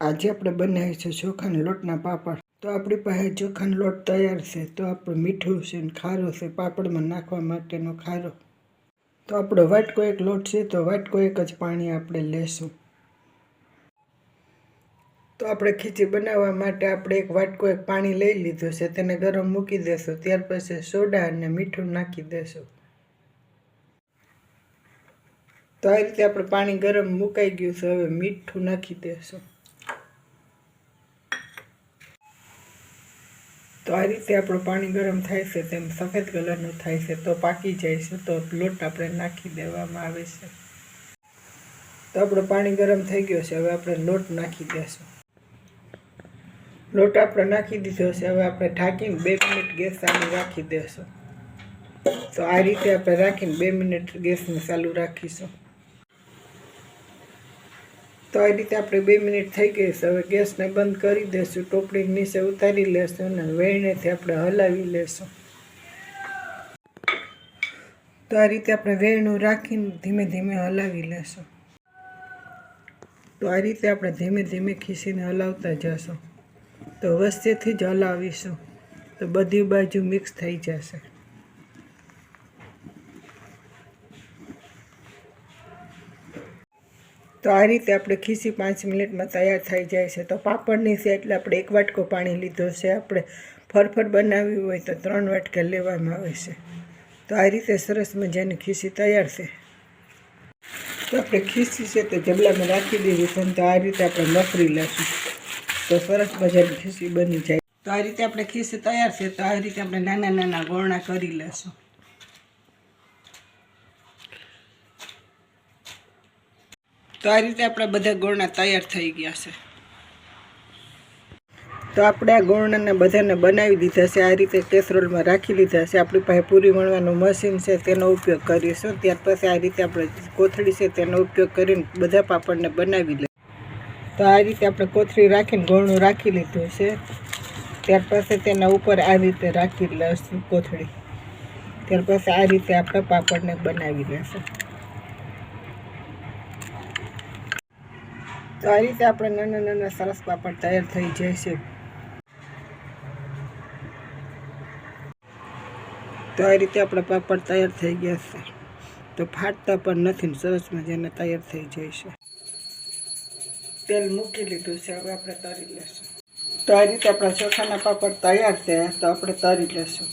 આજે આપણે બનાવીએ છીએ ચોખાના લોટના પાપડ. તો આપણી પાસે ચોખાનો લોટ તૈયાર છે. તો આપણે મીઠું છે ને ખારો છે પાપડમાં નાખવા માટેનો ખારો. તો આપણો વાટકો એક લોટ છે, તો વાટકો એક જ પાણી આપણે લેશું. તો આપણે ખીચડી બનાવવા માટે આપણે એક વાટકો એક પાણી લઈ લીધું છે. તેને ગરમ મૂકી દેશું. ત્યાર પછી સોડા અને મીઠું નાખી દેશું. તો આ રીતે આપણે પાણી ગરમ મુકાઈ ગયું છે. હવે મીઠું નાખી દેશું. તો આ રીતે આપણું પાણી ગરમ થાય છે તેમ સફેદ કલરનું થાય છે, તો પાકી જાય છે, તો લોટ આપણે નાખી દેવામાં આવે છે. તો આપણું પાણી ગરમ થઈ ગયો છે, હવે આપણે લોટ નાખી દેશું. લોટ આપણે નાખી દીધો છે, હવે આપણે ઢાંકીને બે મિનિટ ગેસ ચાલુ રાખી દેશું. તો આ રીતે આપણે રાખીને બે મિનિટ ગેસને ચાલુ રાખીશું. તો આ રીતે આપણે બે મિનિટ થઈ ગઈ છે. હવે ગેસને બંધ કરી દઈશું ટોપડી નીચે ઉતારી લેશું અને વેણેથી આપણે હલાવી લેશું. તો આ રીતે આપણે વેણું રાખીને ધીમે ધીમે હલાવી લેશું. તો આ રીતે આપણે ધીમે ધીમે ખીસીને હલાવતા જશું. તો વચ્ચેથી જ હલાવીશું. તો બધી બાજુ મિક્સ થઈ જશે. તો આ રીતે આપણે ખીસી પાંચ મિનિટમાં તૈયાર થઈ જાય છે. તો પાપડની છે એટલે આપણે એક વાટકો પાણી લીધો છે. આપણે ફરફર બનાવવી હોય તો ત્રણ વાટકા લેવામાં આવે છે. તો આ રીતે સરસ મજાની ખીસી તૈયાર છે. તો આપણે ખીસી છે તે જબલામાં રાખી દેવી છે તો આ રીતે આપણે મફરી લઈશું તો સરસ મજાની ખીસી બની જાય. તો આ રીતે આપણે ખીસી તૈયાર છે. તો આ રીતે આપણે નાના નાના ગોળણા કરી લેશું. તો આ રીતે આપણા બધા ગોળના તૈયાર થઈ ગયા છે. તો આપણે આ ગોળણાને બધાને બનાવી દીધા છે, આ રીતે કેસરોલમાં રાખી લીધા છે. આપણી પાસે પૂરી વણવાનું મશીન છે, તેનો ઉપયોગ કરીશું ત્યાર પછી આ રીતે આપણે કોથળી છે, તેનો ઉપયોગ કરીને બધા પાપડને બનાવી લઈએ. તો આ રીતે આપણે કોથળી રાખીને ગોળનું રાખી લીધું છે. ત્યાર પછી તેના ઉપર આ રીતે રાખી લઈશું કોથળી. ત્યાર પછી આ રીતે આપણે પાપડને બનાવી લેશું તો આ રીતે આપણે નાના નાના સરસ પાપડ તૈયાર થઈ જાય છે. તો આ રીતે આપણા પાપડ તૈયાર થઈ ગયા છે. તો ફાટતા પણ નથી સરસ મજાને તૈયાર થઈ જાય છે. તેલ મૂકી લીધું છે, હવે આપણે તરી લેશું. તો આ રીતે આપણા ચોખાના પાપડ તૈયાર છે તો આપણે તરી લેશું.